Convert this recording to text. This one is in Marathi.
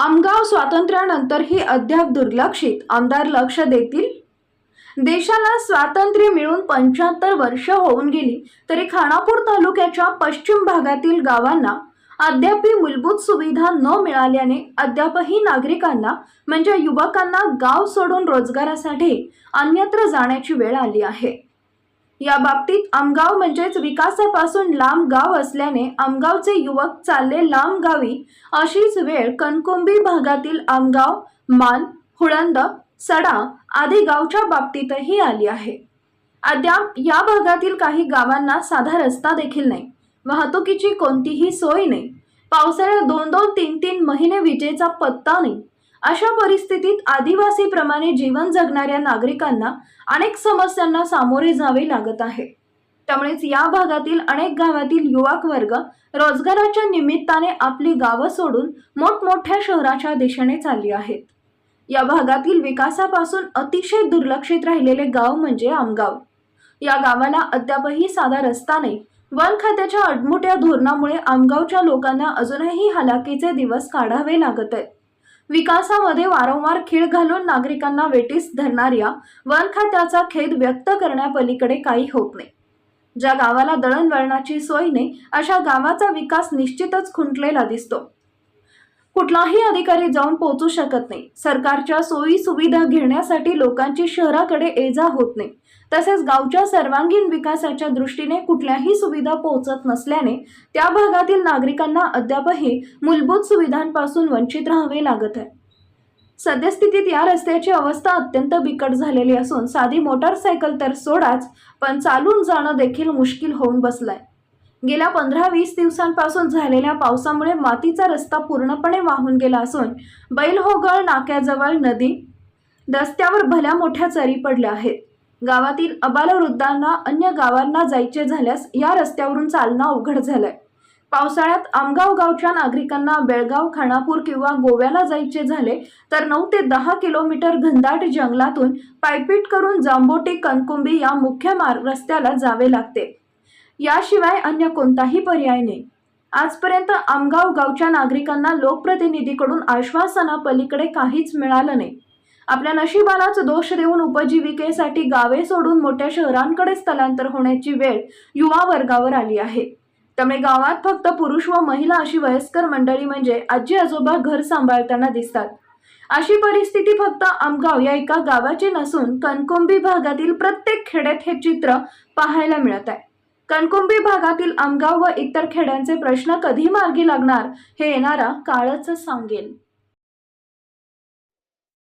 आमगाव स्वातंत्र्यानंतरही अद्याप दुर्लक्षित. आमदार लक्ष देतील? देशाला स्वातंत्र्य मिळून पंच्याहत्तर वर्ष होऊन गेली तरी खानापूर तालुक्याच्या पश्चिम भागातील गावांना अद्यापही मूलभूत सुविधा न मिळाल्याने अद्यापही नागरिकांना म्हणजे युवकांना गाव सोडून रोजगारासाठी अन्यत्र जाण्याची वेळ आली आहे. या बाबतीत आमगाव म्हणजेच विकासापासून लांब गाव असल्याने आमगावचे युवक चालले लांब गावी. अशीच वेळ कणकुंबी भागातील आमगाव मान हुळंद सडा आदी गावच्या बाबतीतही आली आहे. अद्याप या भागातील काही गावांना साधा रस्ता देखील नाही. वाहतुकीची कोणतीही सोय नाही. पावसाळ्यात दोन दोन तीन तीन महिने विजेचा पत्ता नाही. अशा परिस्थितीत आदिवासीप्रमाणे जीवन जगणाऱ्या नागरिकांना अनेक समस्यांना सामोरे जावे लागत आहे. त्यामुळेच या भागातील अनेक गावातील युवक वर्ग रोजगाराच्या निमित्ताने आपली गावं सोडून मोठमोठ्या शहराच्या दिशेने चालली आहेत. या भागातील विकासापासून अतिशय दुर्लक्षित राहिलेले गाव म्हणजे आमगाव. या गावाला अद्यापही साधा रस्ता नाही. वन खात्याच्या अडमुट्या धोरणामुळे आमगावच्या लोकांना अजूनही हलाखीचे दिवस काढावे लागत आहेत. विकासामध्ये वारंवार खीळ घालून नागरिकांना वेटीस धरणाऱ्या वन खात्याचा खेद व्यक्त करण्यापलीकडे काही होत नाही. ज्या गावाला दळणवळणाची सोय नाही अशा गावाचा विकास निश्चितच खुंटलेला दिसतो. कुठलाही अधिकारी जाऊन पोहोचू शकत नाही. सरकारच्या सोयी सुविधा घेण्यासाठी लोकांची शहराकडे ये जा होत नाही. तसेच गावच्या सर्वांगीण विकासाच्या दृष्टीने कुठल्याही सुविधा पोहोचत नसल्याने त्या भागातील नागरिकांना अद्यापही मूलभूत सुविधांपासून वंचित राहावे लागत आहे. सद्यस्थितीत या रस्त्याची अवस्था अत्यंत बिकट झालेली असून साधी मोटारसायकल तर सोडाच पण चालून जाणं देखील मुश्किल होऊन बसलाय. गेल्या पंधरा वीस दिवसांपासून झालेल्या पावसामुळे मातीचा रस्ता पूर्णपणे वाहून गेला असून बैलहोगळ नाक्याजवळ नदी रस्त्यावर भल्या मोठ्या चरी पडल्या आहेत. गावातील अबालवृद्धांना अन्य गावांना जायचे झाल्यास या रस्त्यावरून चालणं अवघड झालंय. पावसाळ्यात आमगाव गावच्या नागरिकांना बेळगाव खानापूर किंवा गोव्याला जायचे झाले तर नऊ ते दहा किलोमीटर घनदाट जंगलातून पायपीट करून जांबोटी कणकुंबी या मुख्य मार्ग रस्त्याला जावे लागते. याशिवाय अन्य कोणताही पर्याय नाही. आजपर्यंत आमगाव गावच्या नागरिकांना लोकप्रतिनिधीकडून आश्वासनापलीकडे काहीच मिळालं नाही. आपल्या नशिबालाच दोष देऊन उपजीविकेसाठी गावे सोडून मोठ्या शहरांकडे स्थलांतर होण्याची वेळ युवा वर्गावर आली आहे. त्यामुळे गावात फक्त पुरुष व महिला अशी वयस्कर मंडळी म्हणजे आजी आजोबा घर सांभाळताना दिसतात. अशी परिस्थिती फक्त आमगाव या एका गावाची नसून कणकोंबी भागातील प्रत्येक खेड्यात हे चित्र पाहायला मिळत आहे. कणकुंबी भागातील आमगाव व इतर खेड्यांचे प्रश्न कधी मार्गी लागणार हे येणारा काळच सांगेल.